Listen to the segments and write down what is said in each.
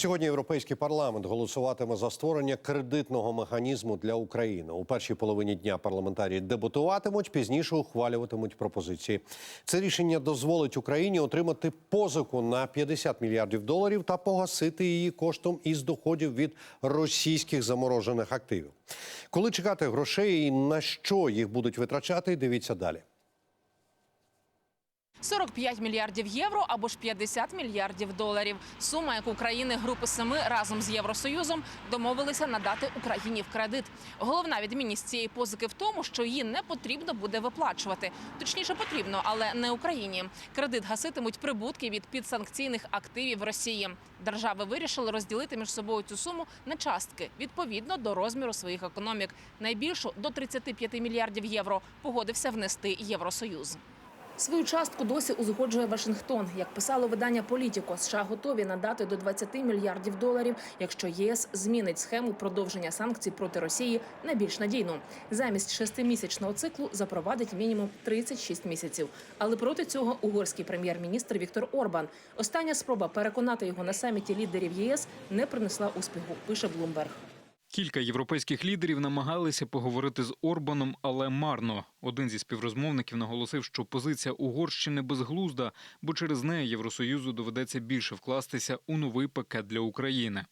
Сьогодні європейський парламент голосуватиме за створення кредитного механізму для України. У першій половині дня парламентарії дебатуватимуть, пізніше ухвалюватимуть пропозиції. Це рішення дозволить Україні отримати позику на 50 мільярдів доларів та погасити її коштом із доходів від російських заморожених активів. Коли чекати грошей і на що їх будуть витрачати, дивіться далі. 45 мільярдів євро або ж 50 мільярдів доларів. Сума, яку країни Групи Семи разом з Євросоюзом домовилися надати Україні в кредит. Головна відмінність цієї позики в тому, що її не потрібно буде виплачувати. Точніше, потрібно, але не Україні. Кредит гаситимуть прибутки від підсанкційних активів Росії. Держави вирішили розділити між собою цю суму на частки відповідно до розміру своїх економік. Найбільшу до 35 мільярдів євро погодився внести Євросоюз. Свою частку досі узгоджує Вашингтон. Як писало видання Політіко, США готові надати до 20 мільярдів доларів, якщо єС змінить схему продовження санкцій проти Росії на більш надійну. Замість шестимісячного циклу запровадить мінімум 36 місяців. Але проти цього угорський прем'єр-міністр Віктор Орбан. Остання спроба переконати його на саміті лідерів ЄС не принесла успіху. Пише Блумберг. Кілька європейських лідерів намагалися поговорити з Орбаном, але марно. Один зі співрозмовників наголосив, що позиція Угорщини безглузда, бо через неї Євросоюзу доведеться більше вкластися у новий пакет для України.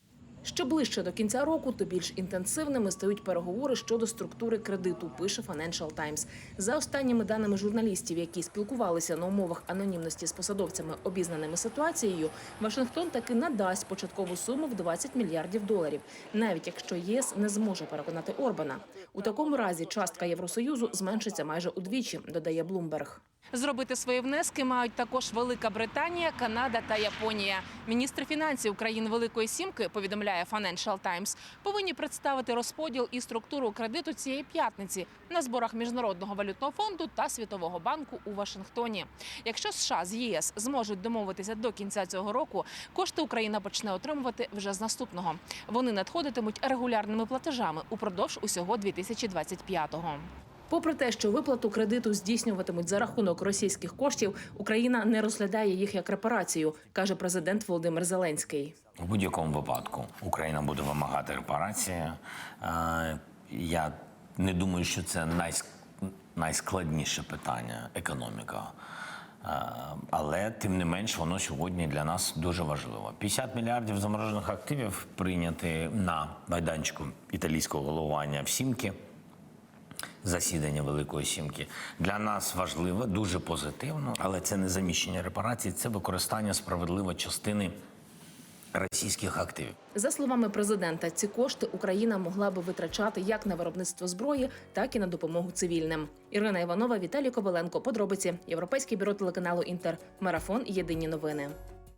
Що ближче до кінця року, то більш інтенсивними стають переговори щодо структури кредиту. Пише Financial Times. За останніми даними журналістів, які спілкувалися на умовах анонімності з посадовцями, обізнаними ситуацією, Вашингтон таки надасть початкову суму в 20 мільярдів доларів, навіть якщо ЄС не зможе переконати Орбана. У такому разі частка Євросоюзу зменшиться майже удвічі, додає Блумберг. Зробити свої внески мають також Велика Британія, Канада та Японія. Міністри фінансів країн Великої Сімки, повідомляє Financial Times, повинні представити розподіл і структуру кредиту цієї п'ятниці на зборах міжнародного валютного фонду та світового банку у Вашингтоні. Якщо США з єС зможуть домовитися до кінця цього року, кошти Україна почне отримувати вже з наступного. Вони надходитимуть регулярними платежами упродовж усього 2025-го. Попри те, що виплату кредиту здійснюватимуть за рахунок російських коштів, Україна не розглядає їх як репарацію, каже президент Володимир Зеленський. У будь-якому випадку Україна буде вимагати репарації. Е, Я не думаю, що це найскладніше питання економіка. Е, Але тим не менш воно сьогодні для нас дуже важливо. 50 мільярдів заморожених активів прийняти на майданчику італійського головування в Сімки. Засідання Великої Сімки для нас важливо, дуже позитивно, але це не заміщення репарацій, це використання справедливо частини російських активів. За словами президента, ці кошти Україна могла би витрачати як на виробництво зброї, так і на допомогу цивільним. Ірина Іванова, Віталій Коваленко. Подробиці Європейське бюро телеканалу Інтер. Марафон. Єдині новини.